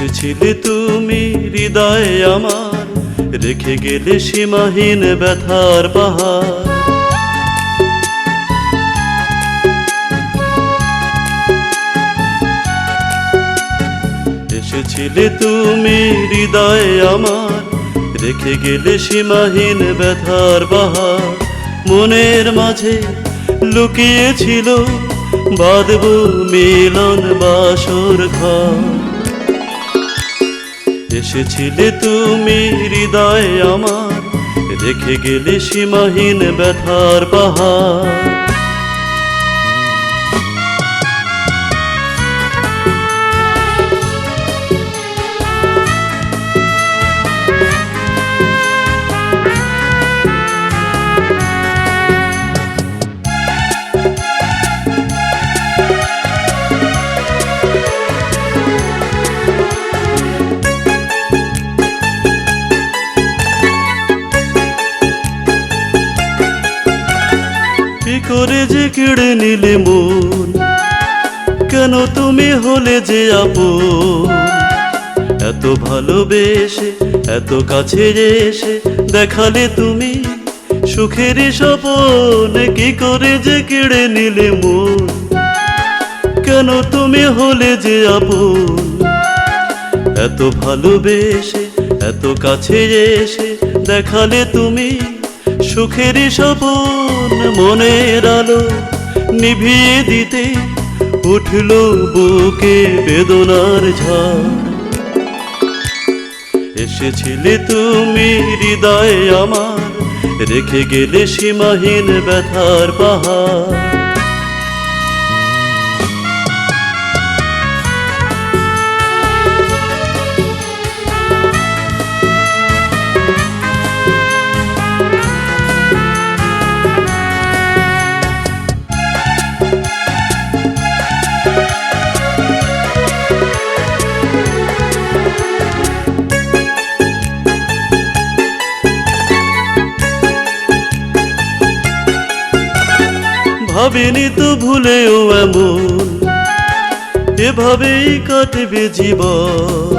এসেছিলে তুমি, হৃদয়ে আমার। রেখে গেলে সীমাহীন ব্যথার পাহাড়। এসেছিলে তুমি, হৃদয়ে আমার। রেখে গেলে সীমাহীন ব্যথার বাহার মনের মাঝে লুকিয়েছিল বাঁধব মিলন বাসর ঘর। এসেছিলে তুমি হৃদয় আমার রেখে গেলে সীমাহীন ব্যথার পাহাড়। করে যে কেড়ে নিলে মন? কেন তুমি হলে যে আপন? এত ভালোবেসে, এত কাছে এসে দেখালে তুমি সুখের স্বপন, কি করে যে কেড়ে নিলে মন? কেন তুমি হলে যে আপন? এত ভালোবেসে, এত কাছে এসে দেখালে তুমি সুখের স্বপন মনের আলো নিভিয়ে দিতে উঠল বুকে বেদনার ঝড় এসেছিলে তুমি হৃদয়ে আমার, রেখে গেলে সীমাহীন ব্যথার পাহাড়। ভাবিনি তো ভুলেও এমন। এভাবেই কাটবে জীবন।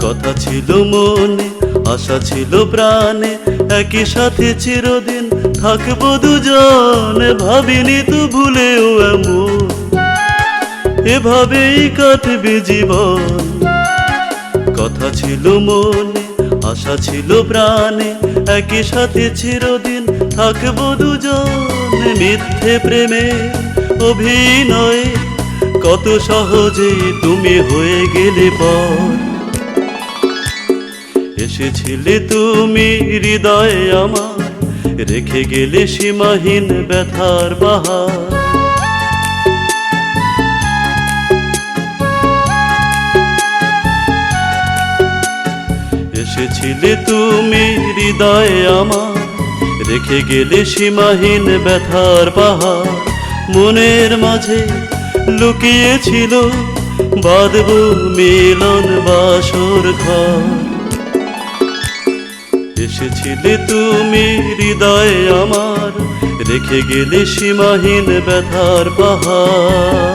কথা ছিল মনে, আশা ছিল প্রাণে, একই সাথে চিরদিন থাকব দুজন। ভাবিনি তো ভুলেও এমন। এভাবেই কাটবে জীবন। কথা ছিল মনে, আশা ছিল প্রাণে, একই সাথে চিরদিন থাকব দুজন। মিথ্যে প্রেমে অভিনয়ে, কত সহজে তুমি হয়ে গেলে পর। এসেছিলে তুমি হৃদয়ে আমার, রেখে গেলে সীমাহীন ব্যথার বাহার। এসেছিলে তুমি হৃদয়ে আমার রেখে গেলে সীমাহীন ব্যথার পাহাড়। মনের মাঝে লুকিয়েছিল বাঁধব মিলন বাসর ঘর। এসেছিলে তুমি হৃদয়ে আমার, রেখে গেলে সীমাহীন ব্যথার পাহাড়।